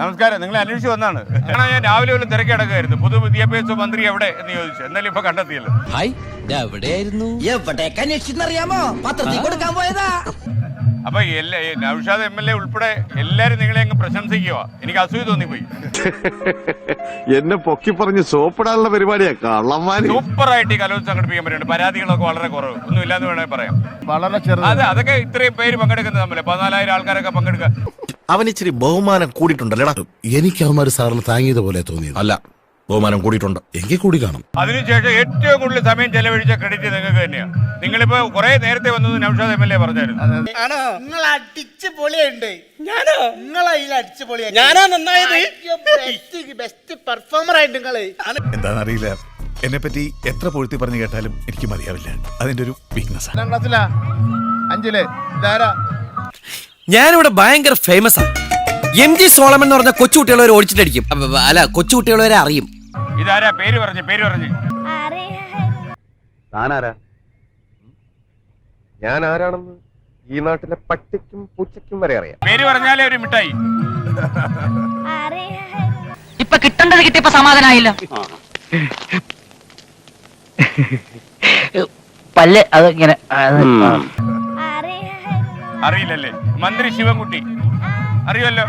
നമസ്കാരം. നിങ്ങളെ അന്വേഷിച്ചു വന്നാണ്. കാരണം ഞാൻ രാവിലെ വല്ല തിരക്കിടക്കായിരുന്നു പൊതു വിദ്യാഭ്യാസ മന്ത്രി എവിടെ എന്ന് ചോദിച്ചു. എന്നാലും ഇപ്പൊ കണ്ടെത്തിയല്ലോ. ഹായ് എവിടെയായിരുന്നു? എവിടെയൊക്കെ അന്വേഷിച്ചെന്നറിയാമോ പത്രത്തിൽ കൊടുക്കാൻ പോയതാ. അപ്പൊ എല്ലാ നൌഷാദ് എം എൽ എ ഉൾപ്പെടെ എല്ലാരും നിങ്ങളെ അങ്ങ് പ്രശംസിക്കുക എനിക്ക് അസൂയ തോന്നിപ്പോയി. എന്നെ പൊക്കി പറഞ്ഞ് സോപ്പിടാനുള്ള പരിപാടിയാ. കള്ളന്മാര്. സൂപ്പറായിട്ട് ഈ കലോത്സവം സംഘടിപ്പിക്കാൻ പറ്റുന്നുണ്ട്. പരാതികളൊക്കെ വളരെ കുറവ്. ഒന്നും ഇല്ലാന്ന് വേണമെങ്കിൽ പറയാം. വളരെ ചെറുത് അതെ അതൊക്കെ ഇത്രയും പേര് പങ്കെടുക്കുന്നത് തമ്മിൽ പതിനാലായിരം ആൾക്കാരൊക്കെ പങ്കെടുക്കുക അവൻ ഇച്ചിരി ബഹുമാനം കൂടിയിട്ടുണ്ടല്ലേടാ. എനിക്ക് അവന്മാര് സാറിന് താങ്ങിയത് പോലെ തോന്നിയത്. അല്ല ബഹുമാനം കൂടിയിട്ടുണ്ട്. എങ്കിൽ കൂടി കാണും. അതിനുശേഷം ഏറ്റവും കൂടുതൽ സമയം ചെലവഴിച്ച ക്രെഡിറ്റ് നിങ്ങൾക്ക് തന്നെയാണ് നിങ്ങളിപ്പോ കുറെ നേരത്തെ വന്നത് നൌഷാദ് എം എൽ എ പറഞ്ഞായിരുന്നു. നിങ്ങൾ അടിച്ച് പൊളിയുണ്ട്. ഞാനോ? നിങ്ങളെ അടിച്ച് പൊളിയാ ഞാനാ നന്നായത്? ബെസ്റ്റ് ബെസ്റ്റ് പെർഫോമർ ആയിട്ട് നിങ്ങൾ. എന്താണെന്നറിയില്ല. എന്നെ പറ്റി എത്ര പൊഴുത്തി പറഞ്ഞു കേട്ടാലും എനിക്ക് മതിയാവില്ല. അതിന്റെ ഒരു വീക്ക്നെസ് ആണ് ക്ലാസ്സിലാ അഞ്ചിൽ? ഇതാരാ? ഞാനിവിടെ ഭയങ്കര ഫേമസ് ആണ് എം ജി സോളമൻ എന്ന് പറഞ്ഞ കൊച്ചുകുട്ടികളെ ഓടിച്ചിട്ടടിക്കും. അപ്പൊ, അല്ല കൊച്ചുകുട്ടികളെ അറിയും. ഇതാരാ? പേര് പറഞ്ഞു പേര് പറഞ്ഞു. താനാരാ? ഞാൻ ആരാണെന്ന് ഈ നാട്ടിലെ പട്ടിക്കും പൂച്ചയ്ക്കും വരെ അറിയാം. പേര് പറഞ്ഞാലേ ഒരു മിഠായി. ഇപ്പൊ കിട്ടേണ്ടത് കിട്ടിയപ്പോ സമാധാനായില്ല. പല്ല് അത് ഇങ്ങനെ അറിയില്ലല്ലേ? മന്ത്രി ശിവൻകുട്ടി. അറിയുമല്ലോ?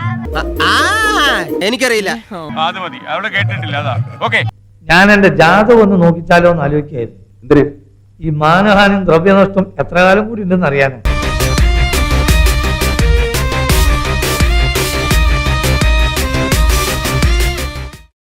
ആ എനിക്കറിയില്ല. അത് മതി. അവിടെ കേട്ടിട്ടില്ല അതാ. ഓക്കെ. ഞാൻ എന്റെ ജാതകം ഒന്ന് നോക്കിച്ചാലോ എന്ന് ആലോചിക്കായിരുന്നു ഈ മാനഹാനും ദ്രവ്യനഷ്ടം എത്ര കാലം കൂടി ഉണ്ടെന്ന് അറിയാനോ?